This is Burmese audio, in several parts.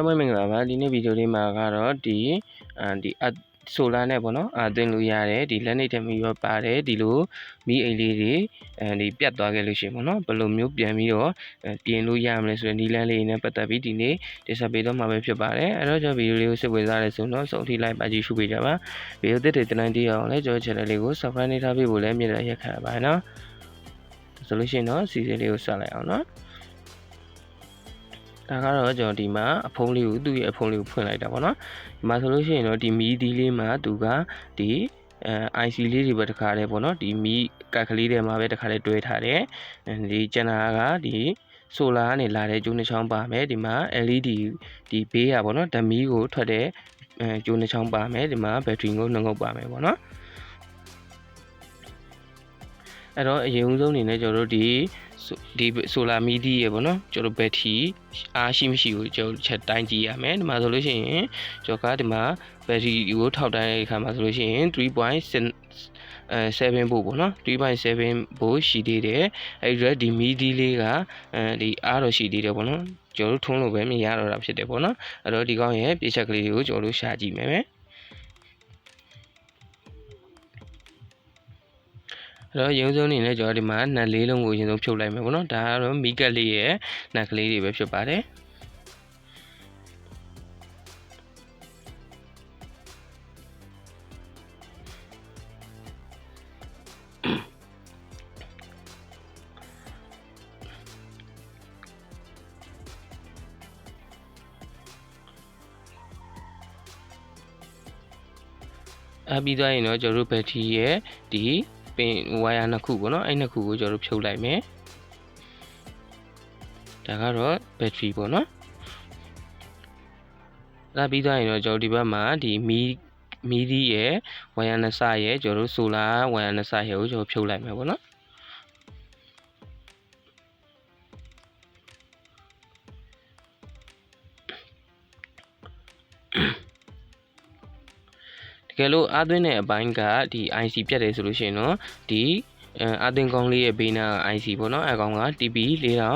အားလုံးပဲမင်္ဂလာပါဒီနေ့ဗီဒီယိုလေးမှာကတော့ဒီအဲဒီအဆိုလာနဲ့ပေါ့နော်အာသွင်းလို့ရတယ်ဒီလက်နေတမီရောပါတယ်ဒီလိုမီးအိမ်လေးတွေအဲဒီပြတ်သွားခဲ့လို့ရှိရင်ပေါ့နော်ဘယ်လိုမျိုးပြန်ပြီးတော့ပြင်လို့ရမလဲဆိုတဲ့နီလန်းလေးနဲ့ပတ်သက်ပြီးဒီနေ့တင်ဆက်ပေးတော့မှာပဲဖြစ်ပါတယ်အဲ့တော့ကျွန်တော်ဗီဒီယိုလေးကိုစိတ်ဝင်စားတဲ့ဆိုတော့စုံထိလိုက်ပါကြည့်ရှုပေးကြပါဗီဒီယိုတစ်တွေတနိုင်တည်းအောင်လဲကျွန်တော် channel လေးကို subscribe နေထားပေးဖို့လည်းမြင်ရရက်ခံပါနော်ဆိုလို့ရှိရင်တော့စီစဉ်လေးကိုဆက်လိုက်အောင်နော် ဒါကတော့ကျွန်တော်ဒီမှာအဖုံးလေးကိုသူ့ရဲ့အဖုံးလေးကိုဖွင့်လိုက်တာပေါ့နော်ဒီမှာဆိုလို့ရှိရင်တော့ဒီမီးသီးလေးမှာသူကဒီအဲ IC လေးတွေပဲတခါတည်းပေါ့နော်ဒီမီးကတ်ကလေးတွေမှာပဲတခါတည်းတွဲထားတယ်ဒီကျန်တာကဒီဆိုလာကနေလာတဲ့ကျိုးနှချောင်းပါမယ်ဒီမှာ LED ဒီဘေးရပေါ့နော်ဓမီကိုထွက်တဲ့အဲကျိုးနှချောင်းပါမယ်ဒီမှာဘက်ထရီကိုနှုတ်ငုတ်ပါမယ်ပေါ့နော်အဲ့တော့အရင်ဦးဆုံးအနေနဲ့ကျွန်တော်တို့ဒီ ဒီဆိုလာမီဒီရေပေါ့နော်ကျွန်တော်ဘက်ထရီအားရှိမရှိကိုကျွန်တော်ချက်တိုင်းကြည့်ရမယ်ဒီမှာဆိုလို့ရှိရင်ကျွန်တော်ကဒီမှာဘက်ထရီကိုထောက်တိုင်းတဲ့အခါမှာဆိုလို့ရှိရင်3.7အဲ7ဘို့ပေါ့နော်3.7ဘို့ရှိသေးတယ်အဲ့ဒီဒီမီဒီလေးကအဲဒီအားတော့ရှိသေးတယ်ပေါ့နော်ကျွန်တော်တို့ထုံးလို့ပဲမြင်ရတော့တာဖြစ်တယ်ပေါ့နော်အဲ့တော့ဒီကောင်းရဲ့ပြည့်ချက်ကလေးကိုကျွန်တော်တို့ရှာကြည့်မယ်မယ် အဲ့တော့ရုံစုံအနေနဲ့ကျွန်တော်ဒီမှာနက်လေးလုံးကိုအရင်ဆုံးဖြုတ်လိုက်မယ်ပေါ့နော်ဒါကတော့မီကက်လေးရဲ့နက်ကလေးတွေပဲဖြစ်ပါတယ်အပြီးသွားရင်တော့ကျွန်တော်တို့ဘက်ထရီရဲ့ဒီပ င်ဝါယာနှစ်ခုပေါ့နော်အဲ့နှစ်ခုကိုကျွန်တော်တို့ဖြုတ်လိုက်မယ်ဒါကတော့ဘက်ထရီပေါ့နော်ဒါပြီးသွားရင်တော့ကျွန်တော်ဒီဘက်မှာဒီမီမီဒီရဲ့ဝါယာနှစ်စရဲ့ကျွန်တော်တို့ဆိုလာဝါယာနှစ်စရဲ့ကိုကျွန်တော်ဖြုတ်လိုက်မယ်ပေါ့နော် ကယ်လို့အာသွင်းတဲ့အပိုင်းကဒီ IC ပြတ်တယ်ဆိုလို့ရှိရင်တော့ဒီအာသွင်းကောင်းလေးရဲ့ဘေးနား IC ပေါ့နော်အကောင်က TP 4000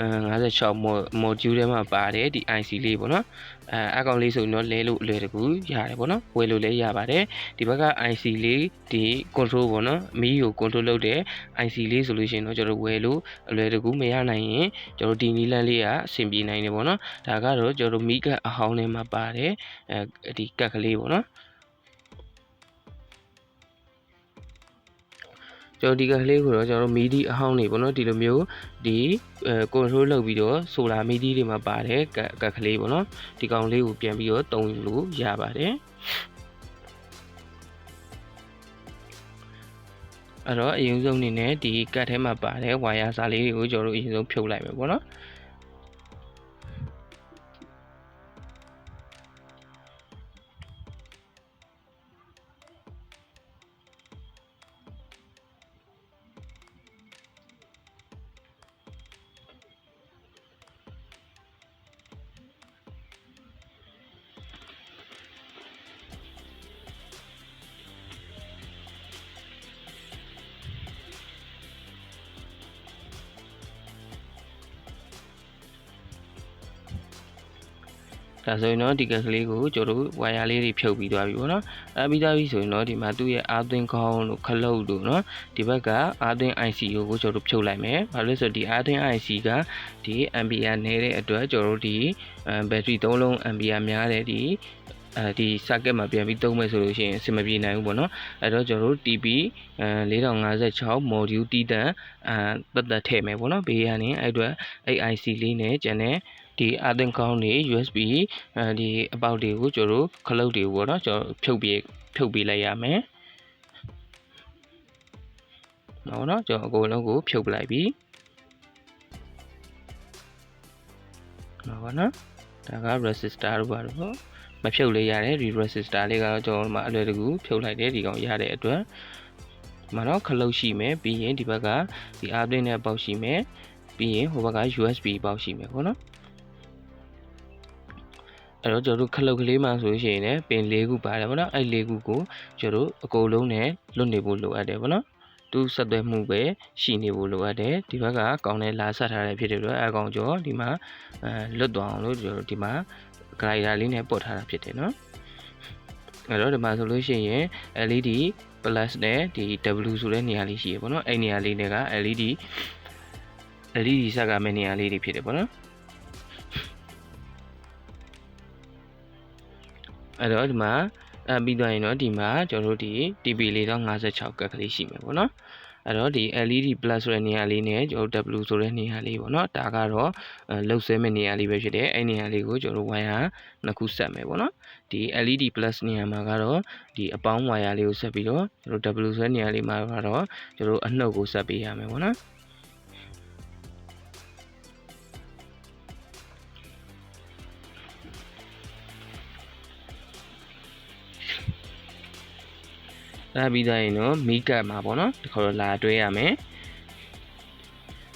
အဲ56 module ထဲမှာပါတယ်ဒီ IC လေးပေါ့နော်အဲအကောင်လေးဆိုရင်တော့လဲလို့အလွယ်တကူရတယ်ပေါ့နော်ဝယ်လို့လည်းရပါတယ်ဒီဘက်က IC လေးဒီ control ပေါ့နော်အမီးကို control လုပ်တဲ့ IC လေးဆိုလို့ရှိရင်တော့ကျွန်တော်ဝယ်လို့အလွယ်တကူမရနိုင်ရင်ကျွန်တော်ဒီနီလန်းလေးကအဆင်ပြေနိုင်တယ်ပေါ့နော်ဒါကတော့ကျွန်တော်မီးကအဟောင်းထဲမှာပါတယ်အဲဒီကတ်ကလေးပေါ့နော် ကျွန်တော်ဒီကလေးကိုတော့ကျွန်တော်တို့မီဒီအဟောင်းနေပေါ့နော်ဒီလိုမျိုးဒီအဲ control လုပ်ပြီးတော့ solar midi တွေမှာပါတယ်ကကလေးပေါ့နော်ဒီကောင်လေးကိုပြန်ပြီးတော့တုံးလို့ရပါတယ်အဲ့တော့အရင်ဆုံးအနေနဲ့ဒီကတ်ထဲမှာပါတယ်ဝါယာစာလေးတွေကိုကျွန်တော်တို့အရင်ဆုံးဖြုတ်လိုက်မယ်ပေါ့နော် ဒါဆိုရင်တော့ဒီကကလေးကိုကျွန်တော်တို့ဝါယာလေးတွေဖြုတ်ပြီးသွားပြီပေါ့နော်အဲပြီးသားပြီဆိုရင်တော့ဒီမှာသူ့ရဲ့အာသွင်းခေါင်းတို့ခလုတ်တို့နော်ဒီဘက်ကအာသွင်း IC ကိုကျွန်တော်တို့ဖြုတ်လိုက်မယ်ဘာလို့လဲဆိုတော့ဒီအာသွင်း IC ကဒီ ampere နည်းတဲ့အတွက်ကျွန်တော်တို့ဒီဘက်ထရီ3လုံး ampere များတဲ့ဒီအဲဒီ circuit မှာပြန်ပြီးသုံးမယ်ဆိုလို့ရှိရင်အဆင်မပြေနိုင်ဘူးပေါ့နော်အဲတော့ကျွန်တော်တို့ TP အဲ4056 module တီးတန်အဲတက်တက်ထည့်မယ်ပေါ့နော်ဘေးကနေအဲ့အတွက်အဲ့ IC လေးနဲ့ကျန်တဲ့ ဒီအသင်ကောင်းတွေ USB အဲဒီအပေါက်တွေကိုကျွန်တော်တို့ခလုတ်တွေပေါ့နော်ကျွန်တော်ဖြုတ်ပြီးဖြုတ်ပေးလိုက်ရမယ်နော်နော်ကျွန်တော်အကုန်လုံးကိုဖြုတ်ပလိုက်ပြီနော်ဗောနော်ဒါက resistor တို့ပါတော့မဖြုတ်လေးရတယ်ဒီ resistor လေးကတော့ကျွန်တော်တို့မှအလွယ်တကူဖြုတ်လိုက်တယ်ဒီကောင်ရတဲ့အတွက်မှာတော့ခလုတ်ရှိမယ်ပြီးရင်ဒီဘက်ကဒီအားသွင်းတဲ့ပေါက်ရှိမယ်ပြီးရင်ဟိုဘက်က USB ပေါက်ရှိမယ်ပေါ့နော် အဲ့တော့ကျွန်တော်တို့ခလုတ်ကလေးမှဆိုလို့ရှိရင်လည်းပင်၄ခုပါတယ်ဗောနော်အဲ့၄ခုကိုကျွန်တော်တို့အကုန်လုံးနဲ့လွတ်နေဖို့လိုအပ်တယ်ဗောနော်သူ့ဆက်သွယ်မှုပဲရှိနေဖို့လိုအပ်တယ်ဒီဘက်ကကောင်းတဲ့လာဆက်ထားတဲ့ဖြစ်တဲ့အတွက်အကောင်ကျော်ဒီမှာအဲလွတ်သွားအောင်လို့ကျွန်တော်ဒီမှာ glider လေးနဲ့ပုတ်ထားတာဖြစ်တယ်နော်အဲ့တော့ဒီမှာဆိုလို့ရှိရင် LED plus နဲ့ဒီ W ဆိုတဲ့နေရာလေးရှိရပေါ့နော်အဲ့နေရာလေးတွေက LED LED ဆက်ကမဲ့နေရာလေးတွေဖြစ်တယ်ပေါ့နော် အဲ့တော့ဒီမှာအပြီးသွားရင်တော့ဒီမှာကျွန်တော်တို့ဒီ TP လေးတော့56ကက်ကလေးရှိမယ်ပေါ့နော်အဲ့တော့ဒီ LED plus ဆိုတဲ့နေရာလေးနဲ့ကျွန်တော် W ဆိုတဲ့နေရာလေးပေါ့နော်ဒါကတော့လှုပ်ဆဲမဲ့နေရာလေးပဲဖြစ်တယ်အဲ့နေရာလေးကိုကျွန်တော် wire နှစ်ခုဆက်မယ်ပေါ့နော်ဒီ LED plus နေရာမှာကတော့ဒီအပေါင်း wire လေးကိုဆက်ပြီးတော့ကျွန်တော် W ဆိုတဲ့နေရာလေးမှာကတော့ကျွန်တော်အနှုတ်ကိုဆက်ပေးရမယ်ပေါ့နော် လာပြီးသားရင်တော့မီးကတ်မှာပေါ့နော်ဒီခေါ်လာတွဲရမယ်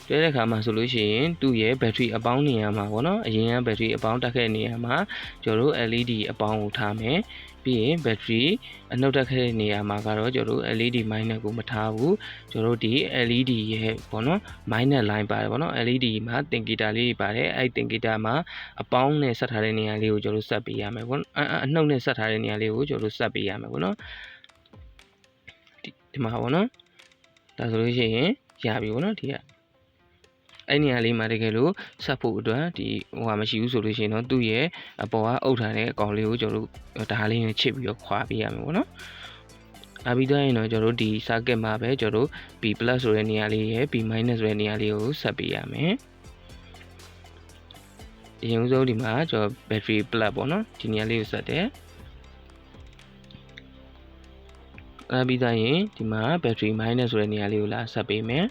တွဲတဲ့ခါမှာဆိုလို့ရှိရင်သူ့ရဲ့ဘက်ထရီအပေါင်းနေရာမှာပေါ့နော်အရင်ကဘက်ထရီအပေါင်းတက်ခဲ့နေရာမှာကျွန်တော်တို့ LED အပေါင်းကိုထားမယ်ပြီးရင်ဘက်ထရီအနှုတ်တက်ခဲ့တဲ့နေရာမှာကတော့ကျွန်တော်တို့ LED minus ကိုမထားဘူးကျွန်တော်တို့ဒီ LED ရဲ့ပေါ့နော် minus line ပါတယ်ပေါ့နော် LED မှာတင်ဂီတာလေးပါတယ်အဲ့တင်ဂီတာမှာအပေါင်းနဲ့ဆက်ထားတဲ့နေရာလေးကိုကျွန်တော်တို့ဆက်ပေးရမယ်ပေါ့နော်အနှုတ်နဲ့ဆက်ထားတဲ့နေရာလေးကိုကျွန်တော်တို့ဆက်ပေးရမယ်ပေါ့နော် ဒီမှာပေါ့နော်ဒါဆိုလို့ရှိရင်ရပြီပေါ့နော်ဒီကအဲ့နေရာလေးမှာတကယ်လို့ဆက်ဖို့အတွက်ဒီဟိုဟာမရှိဘူးဆိုလို့ရှိရင်တော့သူ့ရဲ့အပေါ်ကအုပ်ထားတဲ့အကောင်လေးကိုကျွန်တော်တို့ဒါလေးနဲ့ချစ်ပြီးတော့ခွာပေးရမယ်ပေါ့နော်အပြီးတော့ရင်တော့ကျွန်တော်တို့ဒီ circuit မှာပဲကျွန်တော်တို့ B+ ဆိုတဲ့နေရာလေးရဲ့ B- ဆိုတဲ့နေရာလေးကိုဆက်ပေးရမယ်အရင်ဆုံးဒီမှာကျွန်တော် battery plug ပေါ့နော်ဒီနေရာလေးကိုဆက်တယ် အဲပြီးသားရင်ဒီမှာ battery minus ဆိုတဲ့နေရာလေးကိုလာဆက်ပေးမယ်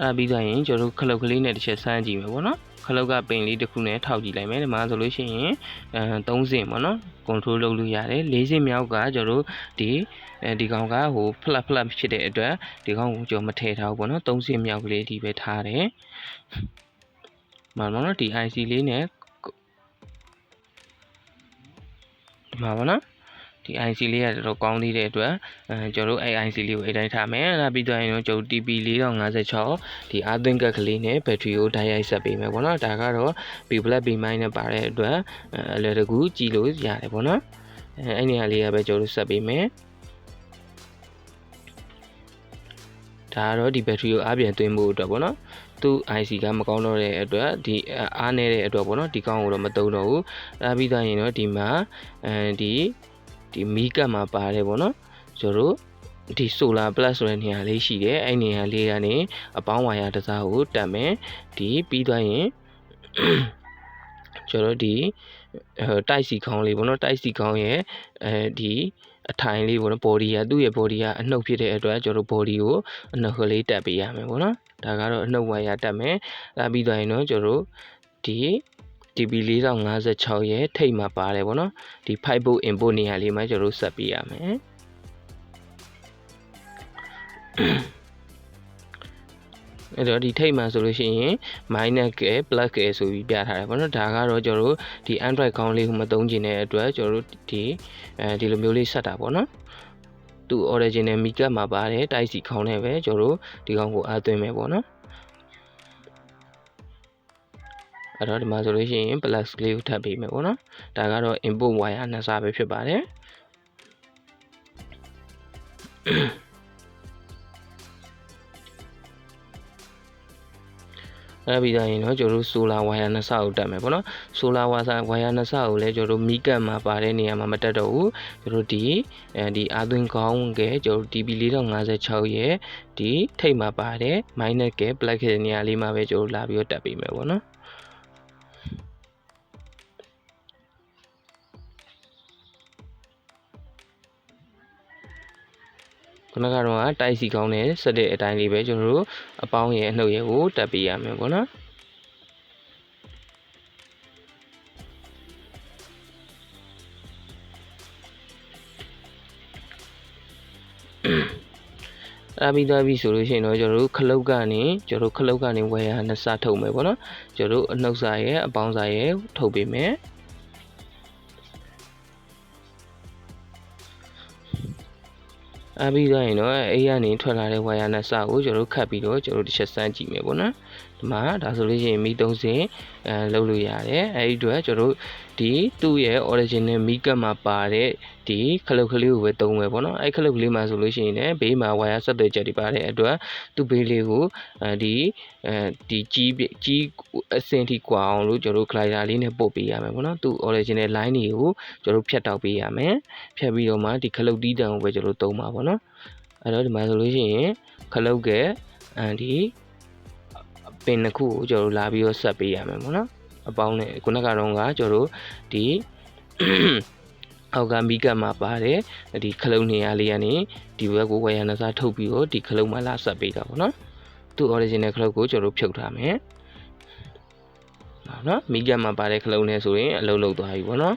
အဲပြီးသွားရင်ကျွန်တော်တို့ခလုတ်ကလေးနဲ့တစ်ချက်ဆန်းကြည့်မယ်ပေါ့နော် ခလုတ်ကပင်လေးတစ်ခုနဲ့ထောက်ကြည့်လိုက်မယ်ဒီမှာဆိုလို့ရှိရင်အဲ3စင်ပေါ့နော် control လုပ်လို့ရတယ်၄စင်မြောက်ကကျွန်တော်တို့ဒီအဲဒီကောင်ကဟို flat flat ဖြစ်တဲ့အတွက်ဒီကောင်ကိုကျွန်တော်မထည့်ထားဘူးပေါ့နော်3စင်မြောက်ကလေးဒီပဲထားတယ်မှာနော်ဒီ IC လေးနဲ့ဒီမှာပေါ့နော် ဒီ IC လေးကတော်တော်ကောင်းသေးတဲ့အတွက်အဲကျွန်တော်တို့အဲ IC လေးကိုအတိုင်းထားမယ်။နောက်ပြီးတော့ရင်ကျွန်တော် TP 4056ဒီအာသွင်းကက်ကလေးနဲ့ဘက်ထရီကိုဓာတ်ရိုက်ဆက်ပေးမယ်ပေါ့နော်။ဒါကတော့ B black B mine နဲ့ပါတဲ့အတွက်အလွယ်တကူကြည့်လို့ရတယ်ပေါ့နော်။အဲအဲ့နေရာလေးကပဲကျွန်တော်တို့ဆက်ပေးမယ်။ဒါကတော့ဒီဘက်ထရီကိုအားပြန်သွင်းဖို့အတွက်ပေါ့နော်သူ IC ကမကောင်းတော့တဲ့အတွက်ဒီအားနေတဲ့အတွက်ပေါ့နော်ဒီကောင်းကိုတော့မသုံးတော့ဘူးအဲပြီးသားရင်တော့ဒီမှာအဲဒီ ဒီမီးကတ်မှာပါတယ်ပေါ့နော်ကျွန်တော်တို့ဒီ solar plus ဆိုတဲ့နေရာလေးရှိတယ်အဲ့နေရာလေးကနေအပေါင်းဝါယာတစားကိုတက်မယ်ဒီပြီးသွားရင်ကျွန်တော်ဒီတိုက်စီခေါင်းလေးပေါ့နော်တိုက်စီခေါင်းရဲ့အဲဒီအထိုင်လေးပေါ့နော် body ကသူ့ရဲ့ body ကအနှုတ်ဖြစ်တဲ့အတွက်ကျွန်တော် body ကိုအနှုတ်ကလေးတက်ပေးရမယ်ပေါ့နော်ဒါကတော့အနှုတ်ဝါယာတက်မယ်လာပြီးသွားရင်တော့ကျွန်တော်ဒီ TB 4056ရဲ့ထိတ်မှာပါတယ်ဗောနော်ဒီ5 volt input နေရာလေးမှာကျွန်တော်တို့ဆက်ပေးရမယ်အဲ့တော့ဒီထိတ်မှာဆိုလို့ရှိရင် minus k plus k ဆိုပြီးပြထားတယ်ပေါ့နော်ဒါကတော့ကျွန်တော်တို့ဒီ android ခေါင်းလေးကိုမသုံးကျင်တဲ့အတွက်ကျွန်တော်တို့ဒီအဲဒီလိုမျိုးလေးဆက်တာပေါ့နော်သူ original mic မှာပါတယ်တိုက်စီခေါင်းနဲ့ပဲကျွန်တော်တို့ဒီခေါင်းကိုအားသွင်းမယ်ပေါ့နော် အဲ့တော့ဒီမှာဆိုလို့ရှိရင် plus လေးကိုထပ်ပေးမယ်ပေါ့နော်ဒါကတော့ input wire နှစ်စားပဲဖြစ်ပါတယ်အဲ့ပြီးသားရင်တော့ကျွန်တော်တို့ solar wire နှစ်ဆကိုတက်မယ်ပေါ့နော် solar wire wire နှစ်ဆကိုလည်းကျွန်တော်တို့မီးကတ်မှာပါတဲ့နေရာမှာမတက်တော့ဘူးကျွန်တော်တို့ဒီအဲဒီအာသွင်းကောင်းကဲကျွန်တော်တို့ DB 4056ရဲ့ဒီထိတ်မှာပါတဲ့ minus ကဲ black ရဲ့နေရာလေးမှာပဲကျွန်တော်တို့လာပြီးတော့တက်ပေးမယ်ပေါ့နော် ခုနကတော့တိုက်စီကောင်းနဲ့ဆက်တဲ့အတိုင်းလေးပဲကျွန်တော်တို့အပေါင်းရဲ့အနှုတ်ရဲ့ကိုတက်ပေးရမယ်ပေါ့နော်အဲ့ပြီးသားပြီဆိုလို့ရှိရင်တော့ကျွန်တော်တို့ခလုတ်ကနေကျွန်တော်တို့ခလုတ်ကနေဝယ်ရနှစ်စထုတ်မယ်ပေါ့နော်ကျွန်တော်တို့အနှုတ်စာရဲ့အပေါင်းစာရဲ့ထုတ်ပေးမယ် အပြီးသားရင်တော့အေးကနေထွက်လာတဲ့ဝါယာနဲ့စကိုကျွန်တော်တို့ခတ်ပြီးတော့ကျွန်တော်တို့တစ်ချက်စမ်းကြည့်မယ်ပေါ့နော်ဒီမှာဒါဆိုလို့ရှိရင်မီး30အဲလုပ်လို့ရတယ်အဲဒီအတွက်ကျွန်တော်တို့ ဒီသူ့ရဲ့ original မီးကတ်မှာပါတဲ့ဒီခလုတ်ကလေးကိုပဲသုံးမယ်ပေါ့နော်အဲခလုတ်ကလေးမှာဆိုလို့ရှိရင်လည်းဘေးမှာဝါယာဆက်သွယ်ချက်တွေပါတဲ့အတွက်သူ့ဘေးလေးကိုအဲဒီအဲဒီကြီးကြီးအစင်ထိကွာအောင်လို့ကျွန်တော်တို့ glider လေးနဲ့ပုတ်ပေးရမယ်ပေါ့နော်သူ့ original line တွေကိုကျွန်တော်တို့ဖြတ်တောက်ပေးရမယ်ဖြတ်ပြီးတော့မှဒီခလုတ်တီးတံကိုပဲကျွန်တော်တို့သုံးပါပေါ့နော်အဲ့တော့ဒီမှာဆိုလို့ရှိရင်ခလုတ်ကအန်ဒီပင်တစ်ခုကိုကျွန်တော်တို့လာပြီးတော့ဆက်ပေးရမယ်ပေါ့နော် အပေါင်းနဲ့ခုနကတော့ကကျွန်တော်တို့ဒီအောက်ကမီကတ်မှာပါတယ်ဒီခလုံးနေရာလေးကနေဒီဘက်ကိုဝယ်ရနစားထုတ်ပြီးတော့ဒီခလုံးမှာလာဆက်ပေးတာပေါ့နော်သူ့ original ခလုံးကိုကျွန်တော်တို့ဖြုတ်ထားမယ်နော်မီကတ်မှာပါတဲ့ခလုံးနဲ့ဆိုရင်အလုံးလုံးသွားပြီပေါ့နော်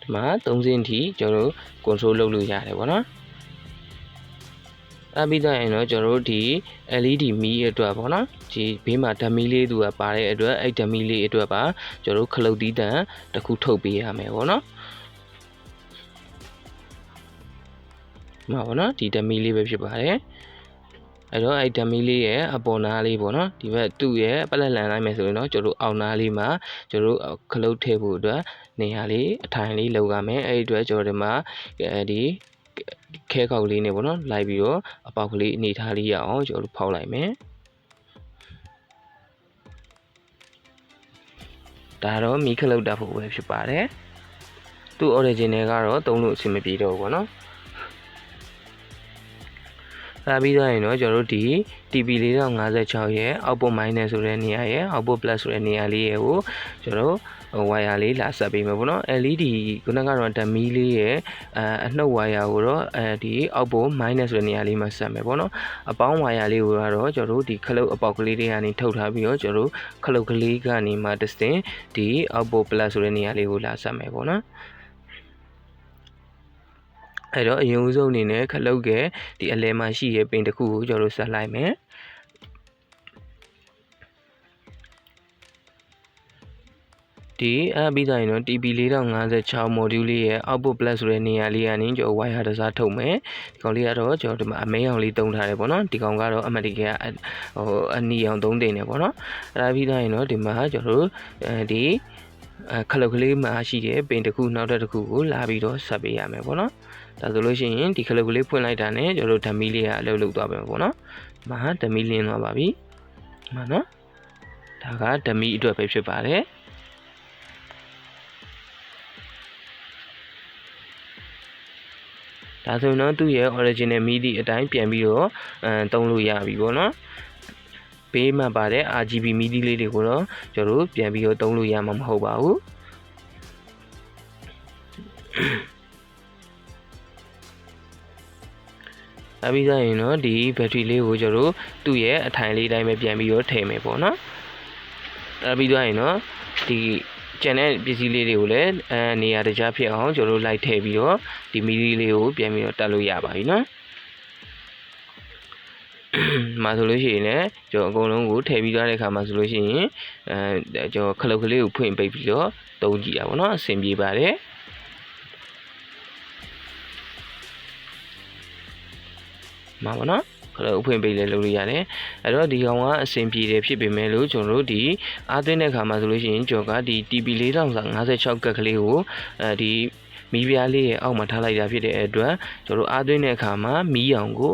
ဒီမှာ3စင်းထိကျွန်တော်တို့ control လုပ်လို့ရတယ်ပေါ့နော် အဲ့ပြီးတော့ရင်တော့ကျွန်တော်တို့ဒီ LED မီးအတွက်ပေါ့နော်ဒီဘေးမှာဓမီလေးသူကပါတဲ့အတွက်အဲ့ဓမီလေးအတွက်ပါကျွန်တော်တို့ခလုတ်တီးတန်တစ်ခုထုတ်ပေးရမယ်ပေါ့နော်မှာပေါ့နော်ဒီဓမီလေးပဲဖြစ်ပါတယ်အဲ့တော့အဲ့ဓမီလေးရဲ့အပေါ်နားလေးပေါ့နော်ဒီဘက်သူ့ရဲ့ပလက်လန်လိုက်မယ်ဆိုရင်တော့ကျွန်တော်တို့အောက်နားလေးမှာကျွန်တော်တို့ခလုတ်ထည့်ဖို့အတွက်နေရာလေးအထိုင်လေးလောက်ရမယ်အဲ့ဒီအတွက်ကျွန်တော်ဒီမှာဒီ ခဲကောက်လေးနဲ့ပေါ့နော်လိုက်ပြီးတော့အပေါက်ကလေးအနေထားလေးရအောင်ကျွန်တော်တို့ဖောက်လိုက်မယ်ဒါတော့မီးခလုတ်တက်ဖို့ပဲဖြစ်ပါတယ်သူ့ original ကတော့သုံးလို့အဆင်မပြေတော့ဘူးပေါ့နော်အဲပြီးတော့ရင်တော့ကျွန်တော်တို့ဒီ TP 456ရဲ့ output minus ဆိုတဲ့နေရာရဲ့ output plus ဆိုတဲ့နေရာလေးရဲ့ကိုကျွန်တော်တို့ ဝါယာလေးလာဆက်ပေးမယ်ပေါ့နော် LED ခုနကတော့ဓမီလေးရဲ့အအနှုတ်ဝါယာကိုတော့အဲဒီအောက်ပေါ် minus ဆိုတဲ့နေရာလေးမှာဆက်မယ်ပေါ့နော်အပေါင်းဝါယာလေးကိုတော့ကျွန်တော်တို့ဒီခလုတ်အပေါက်ကလေးတွေကနေထုတ်ထားပြီးတော့ကျွန်တော်တို့ခလုတ်ကလေးကနေမှတစ်စင်ဒီအောက်ပေါ် plus ဆိုတဲ့နေရာလေးကိုလာဆက်မယ်ပေါ့နော်အဲ့တော့အရင်ဦးဆုံးအနေနဲ့ခလုတ်ကဒီအလဲမှာရှိရဲ့ပင်တစ်ခုကိုကျွန်တော်တို့ဆက်လိုက်မယ် ဒီအဲပြီးသားရင်တော့ TP 4056 module လေးရဲ့ output plus ဆိုတဲ့နေရာလေးကနေကျွန်တော် wire တစားထုတ်မယ်ဒီကောင်လေးကတော့ကျွန်တော်ဒီမှာအမဲအောင်လေးတုံးထားတယ်ပေါ့နော်ဒီကောင်ကတော့အမတီကဟိုအနီအောင်သုံးတင်တယ်ပေါ့နော်အဲဒါပြီးသားရင်တော့ဒီမှာကျွန်တော်တို့အဲဒီအဲခလုတ်ကလေးမှာရှိတဲ့ပင်တစ်ခုနောက်တစ်ခုကိုလာပြီးတော့ဆက်ပေးရမယ်ပေါ့နော်ဒါဆိုလို့ရှိရင်ဒီခလုတ်ကလေးဖွင့်လိုက်တာနဲ့ကျွန်တော်တို့ဓမီလေးကအလုပ်လုပ်သွားပါမယ်ပေါ့နော်ဒီမှာဓမီလင်းသွားပါပြီဒီမှာနော်ဒါကဓမီအတွက်ပဲဖြစ်ပါတယ် ဒါဆိုရင်တော့သူ့ရဲ့ original MIDI အတိုင်းပြန်ပြီးတော့အဲတုံးလို့ရပြီပေါ့နော်ဘေးမှာပါတဲ့ RGB MIDI လေးတွေကိုတော့ကျွန်တော်တို့ပြန်ပြီးတော့တုံးလို့ရမှာမဟုတ်ပါဘူးအပြီးသားရင်တော့ဒီဘက်ထရီလေးကိုကျွန်တော်တို့သူ့ရဲ့အထိုင်လေးတိုင်းပဲပြန်ပြီးတော့ထည့်မယ်ပေါ့နော်အပြီးသားရင်တော့ဒီ ကျန်တဲ့ပစ္စည်းလေးတွေကိုလည်းအဲနေရာတခြားဖြစ်အောင်ကျွန်တော်တို့လိုက်ထည့်ပြီးတော့ဒီမီလီလေးကိုပြန်ပြီးတော့တက်လို့ရပါပြီနော်မှာဆိုလို့ရှိရင်လည်းကျွန်တော်အကုန်လုံးကိုထည့်ပြီးသွားတဲ့အခါမှာဆိုလို့ရှိရင်အဲကျွန်တော်ခလုတ်ကလေးကိုဖွင့်ပိတ်ပြီးတော့တုံးကြည့်တာပေါ့နော်အဆင်ပြေပါတယ်မှာပါနော် ခလုတ်အဖွင့်ပိတ်လည်းလုပ်လို့ရတယ်အဲ့တော့ဒီကောင်ကအဆင်ပြေတယ်ဖြစ်ပေမဲ့လို့ကျွန်တော်တို့ဒီအားသွင်းတဲ့ခါမှာဆိုလို့ရှိရင်ကျွန်တော်ကဒီ TP 4056ကတ်ကလေးကိုအဲဒီမီးပြားလေးရဲ့အောက်မှာထားလိုက်တာဖြစ်တဲ့အတွက်ကျွန်တော်အားသွင်းတဲ့အခါမှာမီးအောင်ကို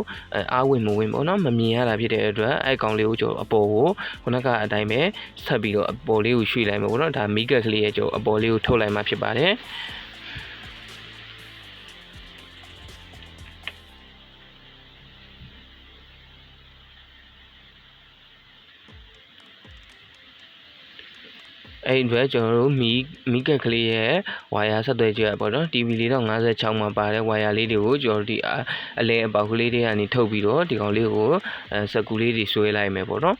အားဝင်မဝင်ပေါ့နော်မမြင်ရတာဖြစ်တဲ့အတွက်အဲ့ကောင်လေးကိုကျွန်တော်အပေါ်ကိုခုနကအတိုင်းပဲဆက်ပြီးတော့အပေါ်လေးကိုရွှေ့လိုက်မယ်ပေါ့နော်ဒါမီးကတ်ကလေးရဲ့ကျွန်တော်အပေါ်လေးကိုထုတ်လိုက်မှဖြစ်ပါတယ် အဲ့ဒီအတွက်ကျွန်တော်တို့မီမီကက်ကလေးရဲ့ဝါယာဆက်သွယ်ကြရပေါ့နော် TV 456မှာပါတဲ့ဝါယာလေးတွေကိုကျွန်တော်ဒီအလဲအပေါက်ကလေးတွေကနေထုတ်ပြီးတော့ဒီကောင်လေးကိုစက်ကူလေးတွေဆွဲလိုက်မယ်ပေါ့နော်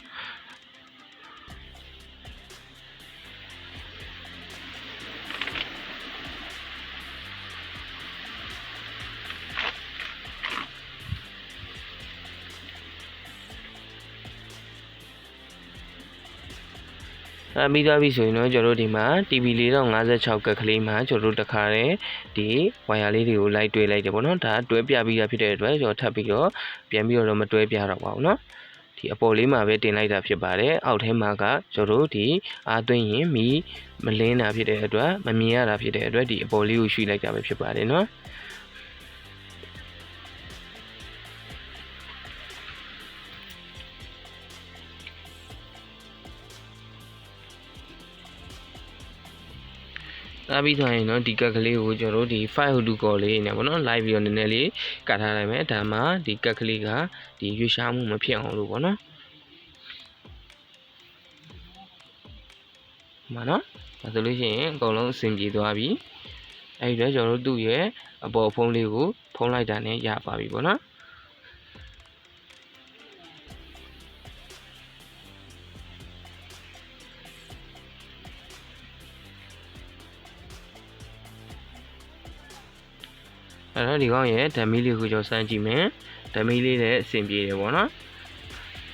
အဲပြီးသွားပြီဆိုရင်တော့ကျွန်တော်တို့ဒီမှာ TV 4056ကက်ကလေးမှာကျွန်တော်တို့တခါတည်းဒီဝိုင်ယာလေးတွေကိုလိုက်တွဲလိုက်တယ်ပေါ့နော်ဒါတွဲပြပြီးတာဖြစ်တဲ့အတွက်ကျွန်တော်ထပ်ပြီးတော့ပြန်ပြီးတော့မတွဲပြတော့ပါဘူးနော်ဒီအပေါ်လေးမှာပဲတင်လိုက်တာဖြစ်ပါတယ်အောက်ထဲမှာကကျွန်တော်တို့ဒီအားသွင်းရင်မီးမလင်းတာဖြစ်တဲ့အတွက်မမြင်ရတာဖြစ်တဲ့အတွက်ဒီအပေါ်လေးကိုရွှေ့လိုက်တာပဲဖြစ်ပါတယ်နော် ဒါပြီးသွားရင်တော့ဒီကက်ကလေးကိုကျွန်တော်တို့ဒီ file to call လေးနဲ့ပေါ့နော် live ပြီးတော့နည်းနည်းလေးကတ်ထားလိုက်မယ်ဒါမှဒီကက်ကလေးကဒီရွှေရှားမှုမဖြစ်အောင်လို့ပေါ့နော်မှန်နော်ဒါဆိုလို့ရှိရင်အကုန်လုံးအဆင်ပြေသွားပြီအဲဒီတော့ကျွန်တော်တို့သူ့ရဲ့အပေါ်ဖုံးလေးကိုဖုံးလိုက်တာနဲ့ရပါပြီပေါ့နော် အဲ့တော့ဒီကောင်ရဲ့ဓမီလေးကိုကျွန်တော်စမ်းကြည့်မယ်ဓမီလေးလည်းအဆင်ပြေတယ်ပေါ့နော်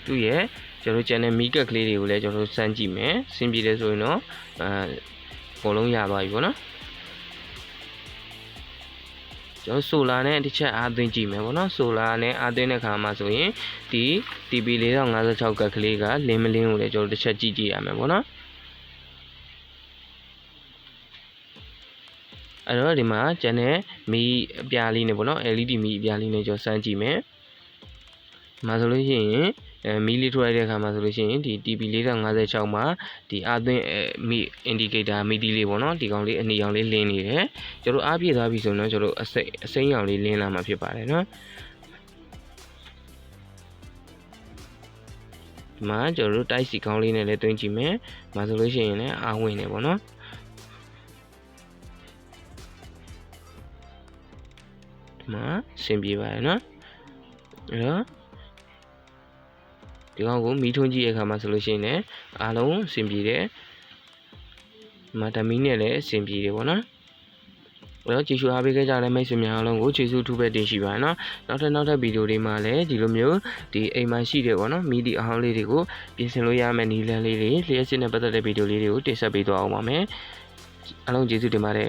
သူ့ရဲ့ကျွန်တော် channel မီကက်ကလေးတွေကိုလည်းကျွန်တော်စမ်းကြည့်မယ်အဆင်ပြေတယ်ဆိုရင်တော့အဲအကုန်လုံးရသွားပြီပေါ့နော်ကျွန်တော်ဆိုလာနဲ့တစ်ချက်အားသွင်းကြည့်မယ်ပေါ့နော်ဆိုလာနဲ့အားသွင်းတဲ့ခါမှာဆိုရင်ဒီ TP 4056ကက်ကလေးကလင်းမလင်းကိုလည်းကျွန်တော်တစ်ချက်ကြည့်ကြည့်ရမယ်ပေါ့နော် အဲ့တော့ဒီမှာကျန်တဲ့မီးအပြားလေးနဲ့ပေါ့နော် LED မီးအပြားလေးနဲ့ကျွန်တော်စမ်းကြည့်မယ်။ဒီမှာဆိုလို့ရှိရင်အဲမီးလေးထွက်ရတဲ့အခါမှာဆိုလို့ရှိရင်ဒီ TP 4056မှာဒီအာသွင်းအဲမီး indicator မီးတီးလေးပေါ့နော်ဒီကောင်လေးအနီရောင်လေးလင်းနေတယ်။ကျွန်တော်အားပြည့်သွားပြီဆိုတော့ကျွန်တော်အစိမ်းအစိမ်းရောင်လေးလင်းလာမှာဖြစ်ပါတယ်နော်။ဒီမှာကျွန်တော်တို့တိုက်စီကောင်းလေးနဲ့လည်းတွင်းကြည့်မယ်။မှာဆိုလို့ရှိရင်လည်းအားဝင်နေပေါ့နော်။ မှာအဆင်ပြေပါတယ်နော်အဲ့တော့ဒီကောင်ကိုမီးထွန်းကြည့်ရခါမှာဆိုလို့ရှိရင်လည်းအားလုံးအဆင်ပြေတယ်မတမီနဲ့လည်းအဆင်ပြေတယ်ပေါ့နော်အဲ့တော့ကြည့်ရှုအားပေးခဲ့ကြတဲ့မိတ်ဆွေများအားလုံးကိုကျေးဇူးထူးပဲတင်ရှိပါနော်နောက်ထပ်နောက်ထပ်ဗီဒီယိုတွေမှာလည်းဒီလိုမျိုးဒီအိမ်မှာရှိတယ်ပေါ့နော်မီဒီအဟောင်းလေးတွေကိုပြင်ဆင်လို့ရမယ့်နည်းလမ်းလေးတွေလျှက်စစ်နဲ့ပတ်သက်တဲ့ဗီဒီယိုလေးတွေကိုတင်ဆက်ပေးသွားအောင်ပါမယ်အားလုံးကျေးဇူးတင်ပါတယ်